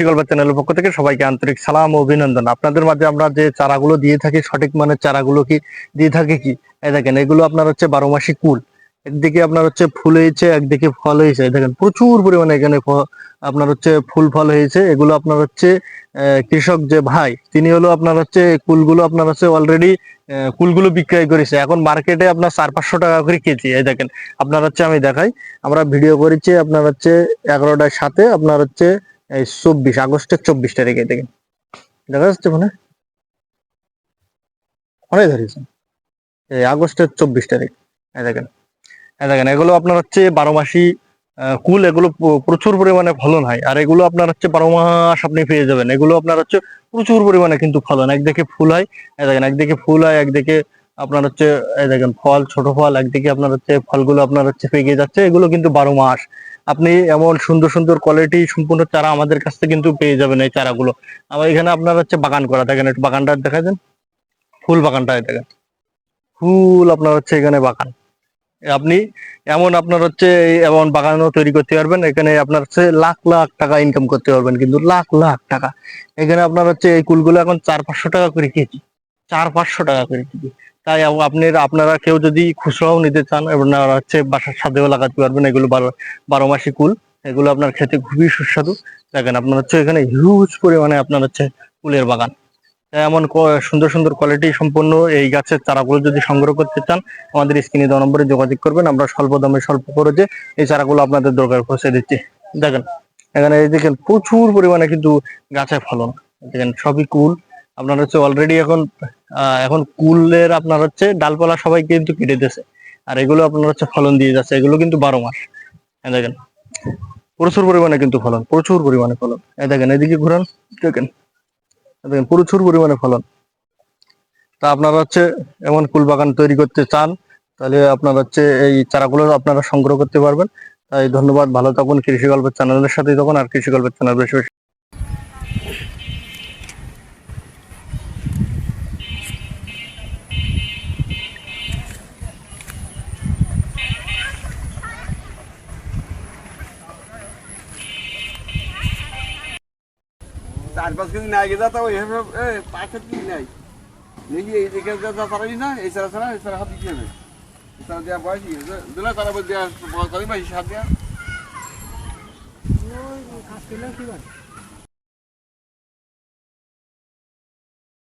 কৃষি গল্প চ্যানেলের পক্ষ থেকে সবাইকে আন্তরিক সালাম অভিনন্দন। আপনাদের মাঝে আমরা যে চারাগুলো দিয়ে থাকি, সঠিক মানের চারাগুলো কি, দিয়ে থাকে কি? এই দেখেন, এগুলো আপনার হচ্ছে বারো মাসি কুল। একদিকে আপনার হচ্ছে ফুল হয়েছে, একদিকে ফল হয়েছে। দেখেন, প্রচুর পরিমাণে এখানে আপনার হচ্ছে ফুল ফল হয়েছে। এগুলো আপনার হচ্ছে কৃষক যে ভাই, তিনি হলো আপনার হচ্ছে কুলগুলো আপনার হচ্ছে অলরেডি কুলগুলো বিক্রয় করেছে। এখন মার্কেটে আপনার চার পাঁচশো টাকা করে কেজি। এই দেখেন, আপনার হচ্ছে আমি দেখাই। আমরা ভিডিও করেছি আপনার হচ্ছে এগারোটার সাথে আপনার হচ্ছে এই চব্বিশ, আগস্টের চব্বিশ তারিখে দেখেন। দেখা যাচ্ছে মানে অনেক ধরেছেন এই আগস্টের চব্বিশ তারিখ। এই দেখেন। এই দেখেন, এগুলো আপনার হচ্ছে বারো মাসি কুল, এগুলো প্রচুর পরিমাণে ফলন হয়। আর এগুলো আপনার হচ্ছে বারো মাস আপনি পেয়ে যাবেন। এগুলো আপনার হচ্ছে প্রচুর পরিমাণে কিন্তু ফলন। একদিকে ফুল হয়, এই দেখেন, একদিকে ফুল হয়, একদিকে আপনার হচ্ছে দেখেন, ফল, ছোট ফল, একদিকে আপনার হচ্ছে ফলগুলো আপনার হচ্ছে পেকে যাচ্ছে। এগুলো কিন্তু বারো মাস। আপনি এমন সুন্দর সুন্দর কোয়ালিটি সম্পূর্ণ চারা আমাদের কাছ থেকে কিন্তু পেয়ে যাবেন এই চারাগুলো। আমার এখানে আপনার হচ্ছে বাগান করা, দেখেন একটু বাগানটা দেখা দেন। ফুল বাগানটা এই দেখেন। ফুল আপনার হচ্ছে এখানে বাগান। আপনি এমন আপনার হচ্ছে এমন বাগানও তৈরি করতে পারবেন, এখানে আপনার হচ্ছে লাখ লাখ টাকা ইনকাম করতে পারবেন, কিন্তু লাখ লাখ টাকা। এখানে আপনার হচ্ছে এই কুলগুলো এখন চার, পাঁচশো টাকা করে কেজি। চার, পাঁচশো টাকা করে কেজি। তাই আপ- আপনি আপনারা কেউ যদি খুচরাও নিতে চান, আপনারা হচ্ছে বাসার সাথেও লাগাতে পারবেন, এগুলো বারো বারো মাসি কুল। এগুলো আপনার খেতে খুবই সুস্বাদু। দেখেন, আপনার হচ্ছে এখানে হিউজ পরিমাণে আপনার হচ্ছে কুলের বাগান। এমন সুন্দর সুন্দর কোয়ালিটি সম্পন্ন এই গাছের চারাগুলো যদি সংগ্রহ করতে চান, আমাদের স্ক্রিনে দেওয়া নম্বরে যোগাযোগ করবেন। আমরা স্বল্প দামে, স্বল্প খরচে এই চারাগুলো আপনাদের দরকার পৌঁছে দিচ্ছি। দেখেন, এখানে এই দেখেন প্রচুর পরিমাণে কিন্তু গাছে ফলন। দেখেন, সবই কুল। আপনার হচ্ছে অলরেডি এখন এখন কুলের আপনার হচ্ছে ডালপালা সবাই কিন্তু কেটে দিয়েছে। আর এগুলো আপনার হচ্ছে ফলন দিয়ে যাচ্ছে, এগুলো কিন্তু বারো মাস। এই দেখেন, প্রচুর পরিমাণে কিন্তু ফলন, প্রচুর পরিমাণে ফলন। এই দেখেন, এদিকে ঘুরান, দেখেন দেখেন, প্রচুর পরিমাণে ফলন। তা আপনারা হচ্ছে এমন কুল বাগান তৈরি করতে চান, তাহলে আপনার হচ্ছে এই চারাগুলো আপনারা সংগ্রহ করতে পারবেন। তাই ধন্যবাদ, ভালো থাকুন কৃষি গল্পের চ্যানেলের সাথেই থাকুন, আর কৃষি গল্পের চ্যানেল বেশি চার কেজি নাই গেছে তো এইভাবে পাঁচ সাত কেজি নাই? দেখি এই দিকে যা তারাই না, এই ছাড়া ছাড়া এই ছাড়া হাত দিয়ে এই দেওয়া বয়স দিলে তারা দেওয়া বয়স করি বা হিসাব দেওয়া